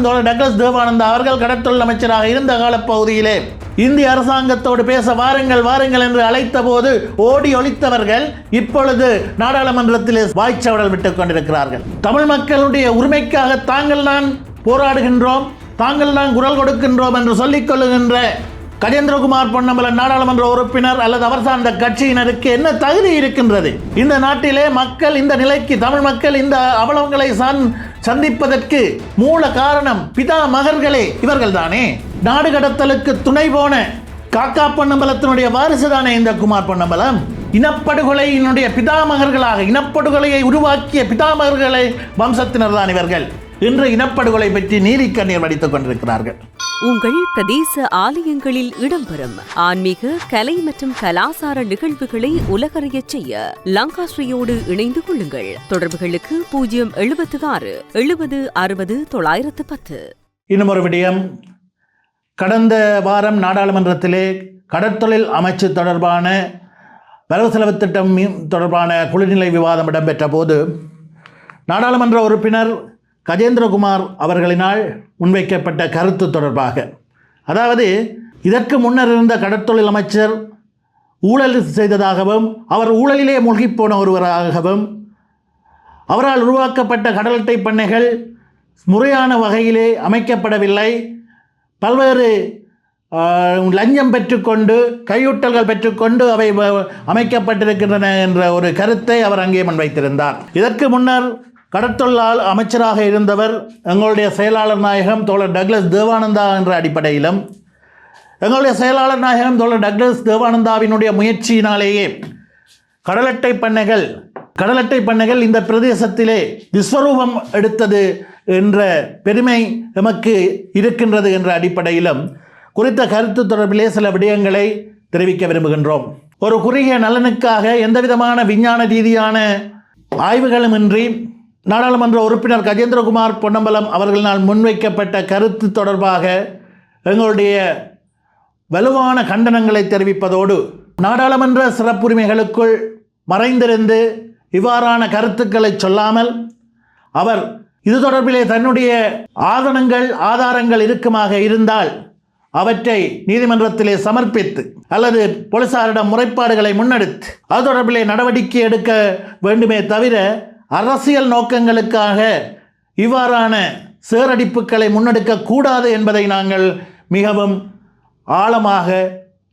அமைச்சரும் டக்ளஸ் தேவானந்தா அவர்கள் கடற்தொழில் அமைச்சராக இருந்த காலப்பகுதியிலே இந்திய அரசாங்கத்தோடு பேச வாருங்கள் வாருங்கள் என்று அழைத்த போது ஓடி ஒழித்தவர்கள் இப்பொழுது நாடாளுமன்றத்திலே வாய்ச்சவடல் விட்டுக் கொண்டிருக்கிறார்கள். தமிழ் மக்களுடைய உரிமைக்காக தாங்கள் தான் போராடுகின்றோம் தாங்கள் தான் குரல் கொடுக்கின்றோம் என்று சொல்லிக் கொள்ளுகின்ற கஜேந்திரகுமார் பொன்னம்பலன் நாடாளுமன்ற உறுப்பினர் அல்லது அவர் சார்ந்த கட்சியினருக்கு என்ன தகுதி இருக்கின்றது? இந்த நாட்டிலே மக்கள் இந்த நிலைக்கு தமிழ் மக்கள் இந்த அவலங்களை சான் சந்திப்பதற்கு மூல காரணம் பிதா மகர்களே இவர்கள் தானே நாடு கடத்தலுக்கு துணை போன காக்கா பொன்னம்பலத்தினுடைய வாரிசு தானே இந்த குமார் பொன்னம்பலம்? இனப்படுகொலையினுடைய பிதாமகர்களாக இனப்படுகொலையை உருவாக்கிய பிதாமகர்களை வம்சத்தினர் தான் இவர்கள். இன்று இனப்படுகொலை பற்றி நீதி வடித்துக் கொண்டிருக்கிறார்கள். உங்கள் பிரதேச ஆலயங்களில் இடம்பெறும் ஆன்மீக கலை மற்றும் கலாசார நிகழ்வுகளை உலகறியச் செய்ய லங்காஸ்ரீயோடு இணைந்து கொள்ளுங்கள். தொடர்புகளுக்கு பூஜ்ஜியம் எழுபத்து ஆறு எழுபது அறுபது தொள்ளாயிரத்து பத்து. இன்னும் ஒரு விடயம். கடந்த வாரம் நாடாளுமன்றத்திலே கடற்தொழில் அமைச்சு தொடர்பான வரவு செலவு திட்டம் தொடர்பான குழுநிலை விவாதம் இடம்பெற்ற போது நாடாளுமன்ற உறுப்பினர் கஜேந்திரகுமார் அவர்களினால் முன்வைக்கப்பட்ட கருத்து தொடர்பாக. அதாவது இதற்கு முன்னர் இருந்த கடற்தொழில் அமைச்சர் ஊழல் செய்ததாகவும் அவர் ஊழலிலே மூழ்கிப்போன ஒருவராகவும் அவரால் உருவாக்கப்பட்ட கடல் அட்டை பண்ணைகள் முறையான வகையிலே அமைக்கப்படவில்லை. பல்வேறு லஞ்சம் பெற்றுக்கொண்டு கையூட்டல்கள் பெற்றுக்கொண்டு அவை வ- அமைக்கப்பட்டிருக்கின்றன என்ற ஒரு கருத்தை அவர் அங்கே முன்வைத்திருந்தார். இதற்கு முன்னர் கடற்தொழிலால் அமைச்சராக இருந்தவர் எங்களுடைய செயலாளர் நாயகம் தோழர் டக்ளஸ் தேவானந்தா என்ற அடிப்படையிலும் எங்களுடைய செயலாளர் நாயகம் தோழர் டக்ளஸ் தேவானந்தாவினுடைய முயற்சியினாலேயே கடலட்டை பண்ணைகள் கடலட்டை பண்ணைகள் இந்த பிரதேசத்திலே விஸ்வரூபம் எடுத்தது என்ற பெருமை எமக்கு இருக்கின்றது என்ற அடிப்படையிலும் குறித்த கருத்து தொடர்பிலே சில விடயங்களை தெரிவிக்க விரும்புகின்றோம். ஒரு குறுகிய நலனுக்காக எந்தவிதமான விஞ்ஞான ரீதியான ஆய்வுகளுமின்றி நாடாளுமன்ற உறுப்பினர் கஜேந்திரகுமார் பொன்னம்பலம் அவர்களினால் முன்வைக்கப்பட்ட கருத்து தொடர்பாக எங்களுடைய வலுவான கண்டனங்களை தெரிவிப்பதோடு நாடாளுமன்ற சிறப்புரிமைகளுக்குள் மறைந்திருந்து இவ்வாறான கருத்துக்களை சொல்லாமல் அவர் இது தொடர்பிலே தன்னுடைய ஆதனங்கள் ஆதாரங்கள் இருக்குமாக இருந்தால் அவற்றை நீதிமன்றத்திலே சமர்ப்பித்து அல்லது போலீசாரிடம் முறைப்பாடுகளை முன்னெடுத்து அது தொடர்பிலே நடவடிக்கை எடுக்க வேண்டுமே தவிர அரசியல் நோக்கங்களுக்காக இவ்வாறான சேரடிப்புகளை முன்னெடுக்க கூடாது என்பதை நாங்கள் மிகவும் ஆழமாக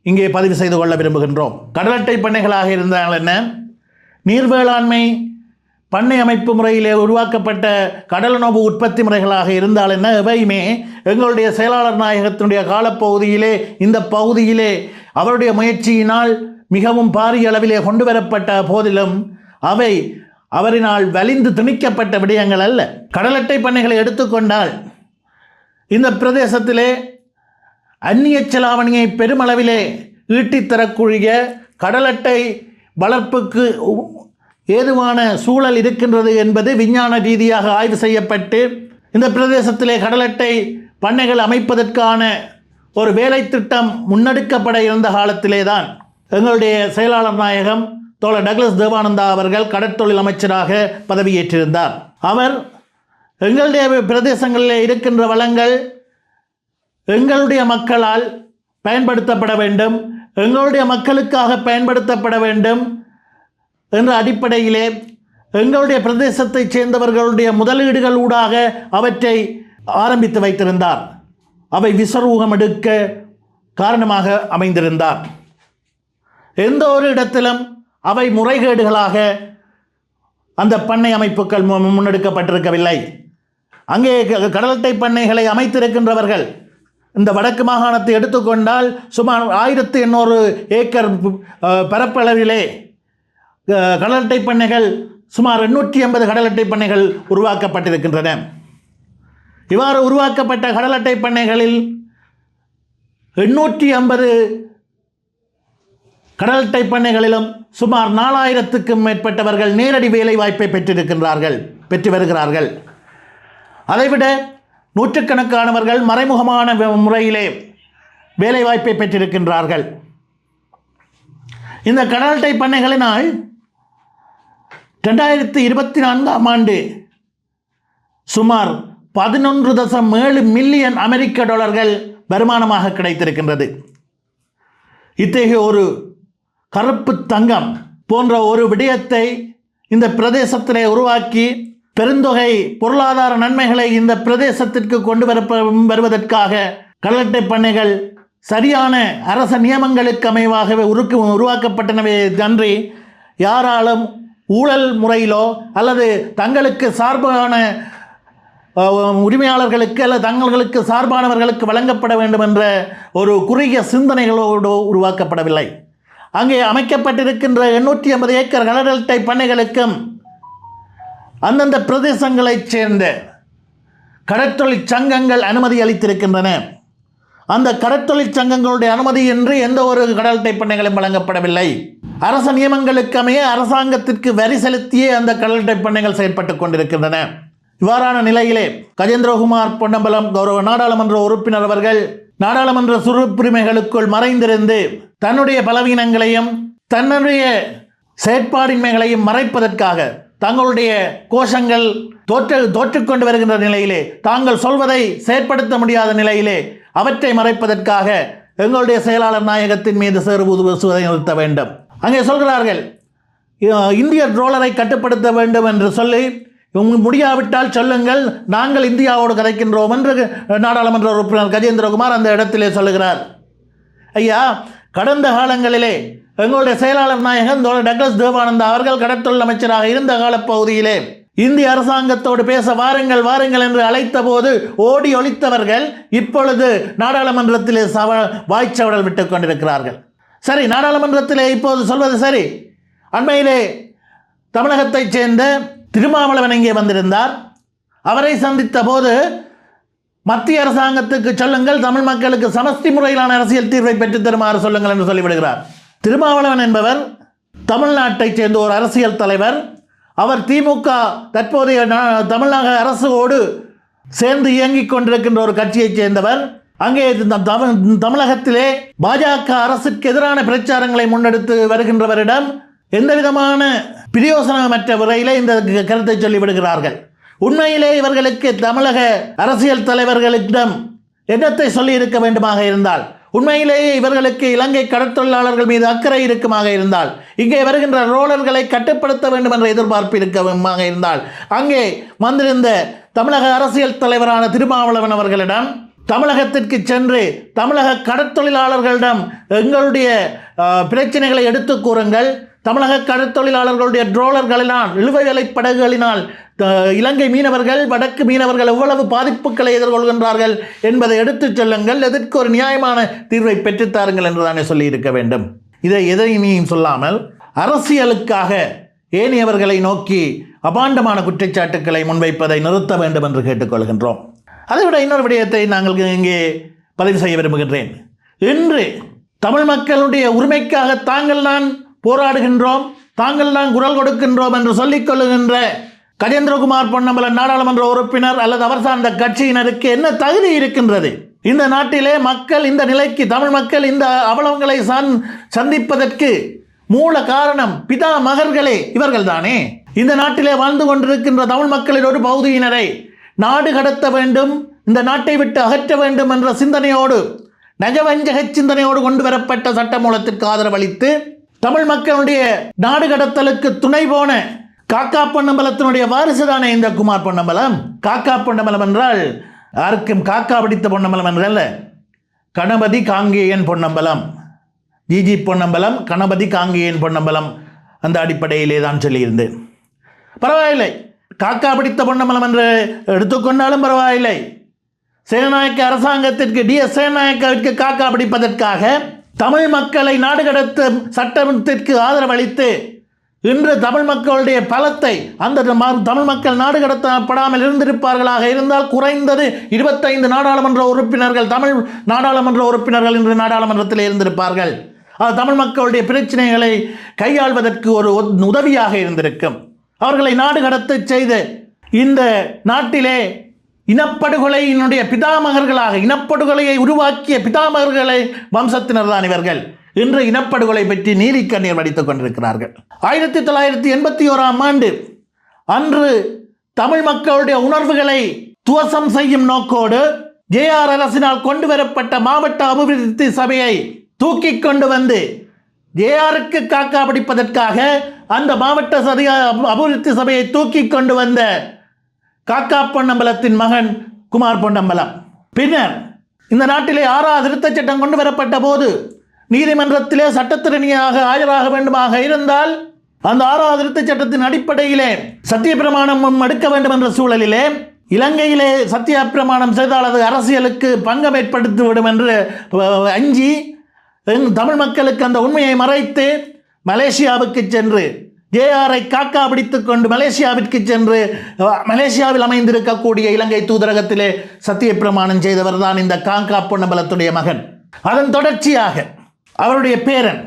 இங்கே பதிவு செய்து கொள்ள விரும்புகின்றோம். கடலட்டை பண்ணைகளாக இருந்தால் என்ன? நீர் வேளாண்மை பண்ணை அமைப்பு முறையிலே உருவாக்கப்பட்ட கடலுணவு உற்பத்தி முறைகளாக இருந்தால் என்ன? இவையுமே எங்களுடைய செயலாளர் நாயகத்தினுடைய காலப்பகுதியிலே இந்த பகுதியிலே அவருடைய முயற்சியினால் மிகவும் பாரிய அளவிலே கொண்டு வரப்பட்ட போதிலும் அவை அவரினால் வலிந்து திணிக்கப்பட்ட விடயங்கள் அல்ல. கடலட்டை பண்ணைகளை எடுத்துக்கொண்டால் இந்த பிரதேசத்திலே அந்நிய செலாவணியை பெருமளவிலே ஈட்டித் தரக்கூடிய கடலட்டை வளர்ப்புக்கு ஏதுவான சூழல் இருக்கின்றது என்பது விஞ்ஞான ரீதியாக ஆய்வு செய்யப்பட்டு இந்த பிரதேசத்திலே கடலட்டை பண்ணைகள் அமைப்பதற்கான ஒரு வேலை திட்டம் முன்னெடுக்கப்பட இருந்த காலத்திலே தான் எங்களுடைய செயலாளர் நாயகம் தோழர் டக்ளஸ் தேவானந்தா அவர்கள் கடற்தொழில் அமைச்சராக பதவியேற்றிருந்தார். அவர் எங்களுடைய பிரதேசங்களில் இருக்கின்ற வளங்கள் எங்களுடைய மக்களால் பயன்படுத்தப்பட வேண்டும் எங்களுடைய மக்களுக்காக பயன்படுத்தப்பட வேண்டும் என்ற அடிப்படையிலே எங்களுடைய பிரதேசத்தைச் சேர்ந்தவர்களுடைய முதலீடுகள் ஊடாக அவற்றை ஆரம்பித்து வைத்திருந்தார். அவை விசரூகம் எடுக்க காரணமாக அமைந்திருந்தார். எந்த ஒரு இடத்திலும் அவை முறைகேடுகளாக அந்த பண்ணை அமைப்புகள் மு- முன்னெடுக்கப்பட்டிருக்கவில்லை. அங்கே கடலட்டை பண்ணைகளை அமைத்திருக்கின்றவர்கள் இந்த வடக்கு மாகாணத்தை எடுத்துக்கொண்டால் சுமார் ஆயிரத்து எண்ணூறு ஏக்கர் பரப்பளவிலே கடலட்டை பண்ணைகள் சுமார் எண்ணூற்றி ஐம்பது கடலட்டை பண்ணைகள் உருவாக்கப்பட்டிருக்கின்றன. இவ்வாறு உருவாக்கப்பட்ட கடலட்டை பண்ணைகளில் எண்ணூற்றி ஐம்பது கடலட்டை பண்ணைகளிலும் சுமார் நாலாயிரத்துக்கும் மேற்பட்டவர்கள் நேரடி வேலை வாய்ப்பை பெற்றிருக்கின்றார்கள் பெற்று வருகிறார்கள். அதைவிட நூற்றுக்கணக்கானவர்கள் மறைமுகமான வே- முறையிலே வேலைவாய்ப்பை பெற்றிருக்கின்றார்கள். இந்த கடலட்டை பண்ணைகளினால் ரெண்டாயிரத்தி இருபத்தி நான்காம் ஆண்டு சுமார் பதினொன்று தசம் ஏழு மில்லியன் அமெரிக்க டாலர்கள் வருமானமாக கிடைத்திருக்கின்றது. இத்தகைய ஒரு கருப்பு தங்கம் போன்ற ஒரு விடயத்தை இந்த பிரதேசத்திலே உருவாக்கி பெருந்தொகை பொருளாதார நன்மைகளை இந்த பிரதேசத்திற்கு கொண்டு வர வருவதற்காக கடலட்டை பண்ணைகள் சரியான அரச நியமங்களுக்கு அமைவாகவே உருக்கு உருவாக்கப்பட்டனவே அன்றி யாராலும் ஊழல் முறையிலோ அல்லது தங்களுக்கு சார்பான உரிமையாளர்களுக்கு அல்லது தங்களுக்கு சார்பானவர்களுக்கு வழங்கப்பட வேண்டும் என்ற ஒரு குறுகிய சிந்தனைகளோடு உருவாக்கப்படவில்லை. அங்கே அமைக்கப்பட்டிருக்கின்ற எண்ணூற்றி ஐம்பது ஏக்கர் கடலட்டை பண்ணைகளுக்கும் அந்தந்த பிரதேசங்களைச் சேர்ந்த கடற்தொழிற் சங்கங்கள் அனுமதி அளித்திருக்கின்றன. அந்த கடற்தொழிற் சங்கங்களுடைய அனுமதியின்றி எந்த ஒரு கடலட்டை பண்ணைகளும் வழங்கப்படவில்லை. அரச நியமங்களுக்கு அமைய அரசாங்கத்திற்கு வரி செலுத்தியே அந்த கடலட்டை பண்ணைகள் செயற்பட்டுக் கொண்டிருக்கின்றன. இவ்வாறான நிலையிலே கஜேந்திரகுமார் பொன்னம்பலம் கௌரவ நாடாளுமன்ற உறுப்பினர் அவர்கள் நாடாளுமன்ற சுருப்புரிமைகளுக்குள் மறைந்திருந்து தன்னுடைய பலவீனங்களையும் தன்னுடைய செயற்பாடின்மைகளையும் மறைப்பதற்காக தங்களுடைய கோஷங்கள் தோற்று தோற்றுக்கொண்டு வருகின்ற நிலையிலே தாங்கள் சொல்வதை செயற்படுத்த முடியாத நிலையிலே அவற்றை மறைப்பதற்காக எங்களுடைய செயலாளர் நாயகத்தின் மீது சேறுபூது பேசுவதை நிறுத்த வேண்டும். அங்கே சொல்கிறார்கள் இந்திய ட்ரோலரை கட்டுப்படுத்த வேண்டும் என்று சொல்லி உங்க- முடியாவிட்டால் சொல்லுங்கள் நாங்கள் இந்தியாவோடு கதைக்கின்றோம் என்று நாடாளுமன்ற உறுப்பினர் கஜேந்திரகுமார் அந்த இடத்திலே சொல்லுகிறார். ஐயா கடந்த காலங்களிலே எங்களுடைய செயலாளர் நாயகன் தோழர் டக்ளஸ் தேவானந்தா அவர்கள் கடற்தொழில் அமைச்சராக இருந்த காலப்பகுதியிலே இந்திய அரசாங்கத்தோடு பேச வாருங்கள் வாருங்கள் என்று அழைத்த போது ஓடி ஒழித்தவர்கள் இப்பொழுது நாடாளுமன்றத்திலே சவ வாய்ச்சவடல் விட்டு கொண்டிருக்கிறார்கள். சரி நாடாளுமன்றத்திலே இப்போது சொல்வது சரி. அண்மையிலே தமிழகத்தைச் சேர்ந்த திருமாவளவன் இங்கே வந்திருந்தார்? அவரை சந்தித்த போது மத்திய அரசாங்கத்துக்கு சொல்லுங்கள் தமிழ் மக்களுக்கு சமஸ்தி முறையிலான அரசியல் தீர்வை பெற்றுத் தருமாறு சொல்லுங்கள் என்று சொல்லிவிடுகிறார். திருமாவளவன் என்பவர் தமிழ்நாட்டைச் சேர்ந்த ஒரு அரசியல் தலைவர். அவர் திமுக தற்போதைய தமிழக அரசோடு சேர்ந்து இயங்கிக் கொண்டிருக்கின்ற ஒரு கட்சியைச் சேர்ந்தவர். அங்கே தமிழகத்திலே பாஜக அரசுக்கு எதிரான பிரச்சாரங்களை முன்னெடுத்து வருகின்றவரிடம் எந்த விதமான பிரயோசனமற்ற முறையிலே இந்த கருத்தை சொல்லிவிடுகிறார்கள். உண்மையிலே இவர்களுக்கு தமிழக அரசியல் தலைவர்களிடம் என்னத்தை சொல்லி இருக்க வேண்டுமாக இருந்தால் உண்மையிலேயே இவர்களுக்கு இலங்கை கடற்தொழிலாளர்கள் மீது அக்கறை இருக்குமாக இருந்தால் இங்கே வருகின்ற ரோலர்களை கட்டுப்படுத்த வேண்டும் என்ற எதிர்பார்ப்பு இருக்கமாக இருந்தால் அங்கே வந்திருந்த தமிழக அரசியல் தலைவரான திருமாவளவன் அவர்களிடம் தமிழகத்திற்கு சென்று தமிழக கடற்தொழிலாளர்களிடம் எங்களுடைய பிரச்சனைகளை எடுத்து கூறுங்கள் தமிழக கடற்தொழிலாளர்களுடைய ட்ரோலர்களினால் இழுவைகளை வேலை படகுகளினால் இலங்கை மீனவர்கள் வடக்கு மீனவர்கள் எவ்வளவு பாதிப்புகளை எதிர்கொள்கின்றார்கள் என்பதை எடுத்துச் சொல்லுங்கள். எதற்கு ஒரு நியாயமான தீர்வை பெற்றுத்தாருங்கள் என்று தானே சொல்லியிருக்க வேண்டும். இதை எதையும் சொல்லாமல் அரசியலுக்காக ஏனையவர்களை நோக்கி அபாண்டமான குற்றச்சாட்டுக்களை முன்வைப்பதை நிறுத்த வேண்டும் என்று கேட்டுக்கொள்கின்றோம். அதைவிட இன்னொரு விடயத்தை நாங்கள் இங்கே பதிவு செய்ய விரும்புகின்றேன். இன்று தமிழ் மக்களுடைய உரிமைக்காக தாங்கள் நான் போராடுகின்றோம் தாங்கள் தான் குரல் கொடுக்கின்றோம் என்று சொல்லிக் கொள்ளுகின்ற கஜேந்திரகுமார் பொன்னம்பலன் நாடாளுமன்ற உறுப்பினர் அல்லது அவர் சார்ந்த கட்சியினருக்கு என்ன தகுதி இருக்கின்றது? இந்த நாட்டிலே மக்கள் இந்த நிலைக்கு தமிழ் மக்கள் இந்த அவலங்களை சந் சந்திப்பதற்கு மூல காரணம் பிதா மகர்களே இவர்கள்தானே? இந்த நாட்டிலே வாழ்ந்து கொண்டிருக்கின்ற தமிழ் மக்களின் ஒரு பகுதியினரை நாடு கடத்த வேண்டும் இந்த நாட்டை விட்டு அகற்ற வேண்டும் என்ற சிந்தனையோடு நஜவஞ்சக சிந்தனையோடு கொண்டு வரப்பட்ட சட்டமூலத்திற்கு ஆதரவளித்து தமிழ் மக்களுடைய நாடு கடத்தலுக்கு துணை போன காக்கா பொன்னம்பலத்தினுடைய வாரிசுதானே இந்த குமார் பொன்னம்பலம்? காக்கா பொன்னம்பலம் என்றால் யாருக்கும் காக்கா பிடித்த பொன்னம்பலம் என்றல்ல. கணபதி காங்கேயன் பொன்னம்பலம். ஜிஜி பொன்னம்பலம் கணபதி காங்கேயன் பொன்னம்பலம் அந்த அடிப்படையிலே தான் சொல்லியிருந்தேன். பரவாயில்லை. காக்கா பிடித்த பொன்னம்பலம் என்று எடுத்துக்கொண்டாலும் பரவாயில்லை. சேனாயக்க அரசாங்கத்திற்கு டிஎஸ் சேனாயக்காவிற்கு காக்கா பிடிப்பதற்காக தமிழ் மக்களை நாடு கடத்தும் சட்டத்திற்கு ஆதரவளித்து இன்று தமிழ் மக்களுடைய பலத்தை அந்த ம- தமிழ் மக்கள் நாடு கடத்தப்படாமல் இருந்திருப்பார்களாக இருந்தால் குறைந்தது இருபத்தைந்து நாடாளுமன்ற உறுப்பினர்கள் தமிழ் நாடாளுமன்ற உறுப்பினர்கள் இன்று நாடாளுமன்றத்தில் இருந்திருப்பார்கள். அது தமிழ் மக்களுடைய பிரச்சனைகளை கையாள்வதற்கு ஒரு உதவியாக இருந்திருக்கும். அவர்களை நாடு கடத்த செய்து இந்த நாட்டிலே இனப்படுகொலையினுடைய பிதாமகர்களாக இனப்படுகொலையை உருவாக்கிய பிதாமகர்களை வம்சத்தினர் தான் இவர்கள். இன்று இனப்படுகொலை பற்றி நீதி கண்ணீர் வடித்துக் கொண்டிருக்கிறார்கள். ஆயிரத்தி தொள்ளாயிரத்தி எண்பத்தி ஓராம் ஆண்டு அன்று தமிழ் மக்களுடைய உணர்வுகளை துவசம் செய்யும் நோக்கோடு ஜேஆர் அரசினால் கொண்டு வரப்பட்ட மாவட்ட அபிவிருத்தி சபையை தூக்கி கொண்டு வந்து ஜேஆருக்கு காக்கா பிடிப்பதற்காக அந்த மாவட்ட சதிய அபிவிருத்தி சபையை தூக்கி கொண்டு வந்த காக்கா பொன்னம்பலத்தின் மகன் குமார் பொன்னம்பலம். பின்னர் இந்த நாட்டிலே ஆறாவது திருத்தச் சட்டம் கொண்டு வரப்பட்ட போது நீதிமன்றத்திலே சட்டத்திறனியாக ஆஜராக வேண்டுமாக இருந்தால் அந்த ஆறாவது திருத்தச் சட்டத்தின் அடிப்படையிலே சத்தியப்பிரமாணம் எடுக்க வேண்டும் என்ற சூழலிலே இலங்கையிலே சத்தியப்பிரமாணம் செய்தால் அது அரசியலுக்கு பங்கம் ஏற்படுத்திவிடும் என்று அஞ்சி தமிழ் மக்களுக்கு அந்த உண்மையை மறைத்து மலேசியாவுக்கு சென்று ஜேஆரை காக்கா பிடித்து கொண்டு மலேசியாவிற்கு சென்று மலேசியாவில் அமைந்திருக்கக்கூடிய இலங்கை தூதரகத்திலே சத்தியப்பிரமாணம் செய்தவர் தான் இந்த காங்கா பொன்னம்பலத்துடைய மகன். அதன் தொடர்ச்சியாக அவருடைய பேரன்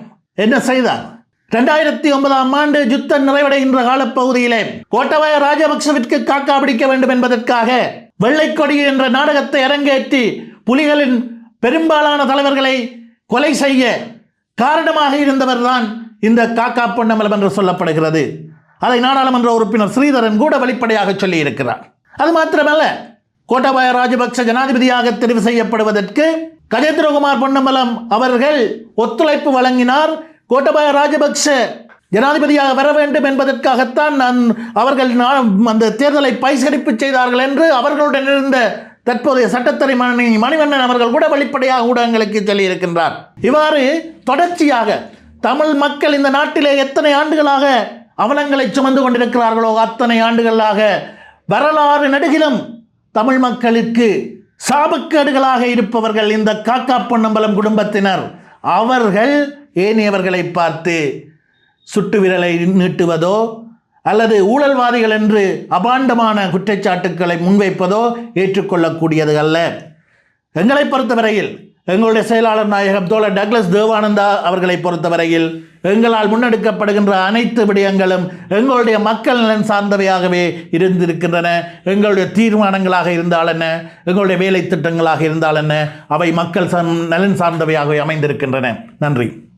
என்ன செய்தார்? ரெண்டாயிரத்தி ஒன்பதாம் ஆண்டு யுத்தம் நிறைவடைகின்ற காலப்பகுதியிலே கோட்டபாய ராஜபக்சவிற்கு காக்கா பிடிக்க வேண்டும் என்பதற்காக வெள்ளைக்கொடி என்ற நாடகத்தை அரங்கேற்றி புலிகளின் பெரும்பாலான தலைவர்களை கொலை செய்ய காரணமாக இருந்தவர்தான் இந்த காக்கா பொன்னமலம் என்று சொல்லப்படுகிறது. அதை நாடாளுமன்ற உறுப்பினர் ஸ்ரீதரன் கூட வெளிப்படையாக சொல்லியிருக்கிறார். அது மாத்திரமல்ல கோட்டாபாய ராஜபக்ச ஜனாதிபதியாக தெரிவு செய்யப்படுவதற்கு கஜேந்திரகுமார் பொன்னம்பலம் அவர்கள் ஒத்துழைப்பு வழங்கினார். கோட்டபாய ராஜபக்ச ஜனாதிபதியாக வர வேண்டும் என்பதற்காகத்தான் நான் அவர்கள் நான் அந்த தேர்தலை பைசரிப்பு செய்தார்கள் என்று அவர்களுடன் இருந்த தற்போதைய சட்டத்துறை மணி மணிவண்ணன் அவர்கள் கூட வெளிப்படையாக ஊடகங்களுக்கு சொல்லியிருக்கின்றார். இவ்வாறு தொடர்ச்சியாக தமிழ் மக்கள் இந்த நாட்டிலே எத்தனை ஆண்டுகளாக அவலங்களை சுமந்து கொண்டிருக்கிறார்களோ அத்தனை ஆண்டுகளாக வரலாறு நடுகிலும் தமிழ் மக்களுக்கு சாபக்கேடுகளாக இருப்பவர்கள் இந்த காக்கா பொன்னம்பலம் குடும்பத்தினர். அவர்கள் ஏனியவர்களை பார்த்து சுட்டு விரலை நீட்டுவதோ அல்லது ஊழல்வாதிகள் என்று அபாண்டமான குற்றச்சாட்டுக்களை முன்வைப்பதோ ஏற்றுக்கொள்ளக்கூடியது அல்ல. எங்களை பொறுத்தவரையில் எங்களுடைய செயலாளர் நாயகம் தோழர் டக்ளஸ் தேவானந்தா அவர்களை பொறுத்தவரையில் எங்களால் முன்னெடுக்கப்படுகின்ற அனைத்து விடயங்களும் எங்களுடைய மக்கள் நலன் சார்ந்தவையாகவே இருந்திருக்கின்றன. எங்களுடைய தீர்மானங்களாக இருந்தால் என்ன? எங்களுடைய வேலை திட்டங்களாக இருந்தால் என்ன? அவை மக்கள் நலன் சார்ந்தவையாகவே அமைந்திருக்கின்றன. நன்றி.